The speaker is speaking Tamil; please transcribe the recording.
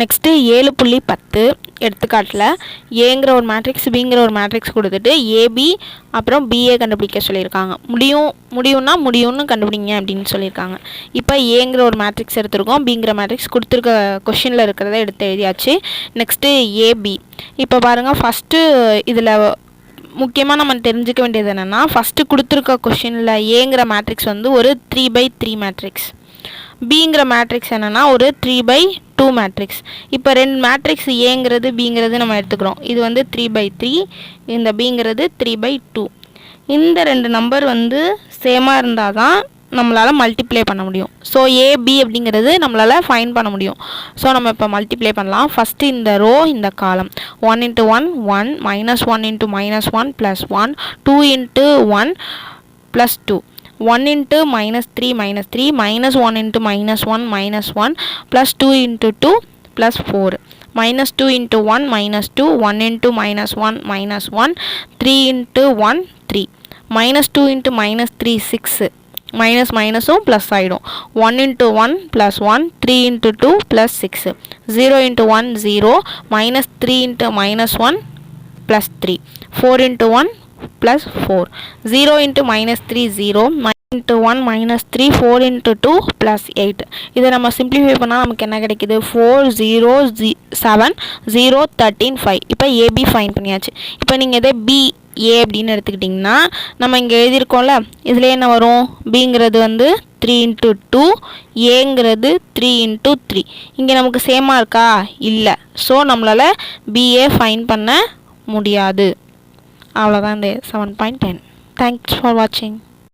நெக்ஸ்ட்டு ஏழு புள்ளி பத்து எடுத்துக்காட்டில் ஏங்கிற ஒரு மேட்ரிக்ஸ் பிங்கிற ஒரு மேட்ரிக்ஸ் கொடுத்துட்டு ஏபி அப்புறம் பிஏ கண்டுபிடிக்க சொல்லியிருக்காங்க. முடியும் முடியும்னா முடியும்னு கண்டுபிடிங்க அப்படின்னு சொல்லியிருக்காங்க. இப்போ ஏங்கிற ஒரு மேட்ரிக்ஸ் எடுத்திருக்கோம் பிங்கிற மேட்ரிக்ஸ் கொடுத்துருக்க கொஷினில் இருக்கிறத எடுத்து எழுதியாச்சு. நெக்ஸ்ட்டு ஏபி இப்போ பாருங்கள் ஃபஸ்ட்டு இதில் முக்கியமாக நம்ம தெரிஞ்சுக்க வேண்டியது என்னென்னா ஃபஸ்ட்டு கொடுத்துருக்க கொஷினில் ஏங்கிற மேட்ரிக்ஸ் வந்து ஒரு த்ரீ பை த்ரீ மேட்ரிக்ஸ் பிங்கிற மேட்ரிக்ஸ் என்னென்னா ஒரு த்ரீ பை டூ மேட்ரிக்ஸ் இப்போ ரெண்டு மேட்ரிக்ஸ் ஏங்கிறது பிங்கிறது நம்ம எடுத்துக்கிறோம். இது வந்து த்ரீ பை த்ரீ இந்த பிங்கிறது த்ரீ பை டூ இந்த ரெண்டு நம்பர் வந்து சேமாக இருந்தால் தான் நம்மளால் மல்டிப்ளை பண்ண முடியும். ஸோ ஏபி அப்படிங்கிறது நம்மளால் ஃபைன் பண்ண முடியும். ஸோ நம்ம இப்போ மல்டிப்ளை பண்ணலாம். ஃபஸ்ட்டு இந்த ரோ இந்த column one into one one minus one into minus one plus one two into one plus two one into minus three minus three minus one into minus one minus one plus two into two plus four minus two into one minus two one into minus one minus one three into one three minus two into minus three six minus மைனஸும் ப்ளஸ் ஆகிடும் one into one plus one three into two plus six zero into one zero minus three into minus one plus three four into one plus four zero into minus three zero into one minus three four into two plus eight இதை நம்ம சிம்ப்ளிஃபை பண்ணால் நமக்கு என்ன கிடைக்குது? Four zero G seven zero thirteen five இப்போ ஏபி ஃபைன் பண்ணியாச்சு. இப்போ நீங்கள் இதே பி ஏ அப்படின்னு எடுத்துக்கிட்டிங்கன்னா நம்ம இங்கே எழுதியிருக்கோம்ல இதில் என்ன வரும்? பிங்கிறது வந்து த்ரீ இன்ட்டு டூ ஏங்கிறது த்ரீ இன்ட்டு த்ரீ இங்கே நமக்கு சேமாக இருக்கா? இல்லை. ஸோ நம்மளால் பிஏ ஃபைன் பண்ண முடியாது. அவ்வளோதான் இந்த seven point ten thanks for வாட்சிங்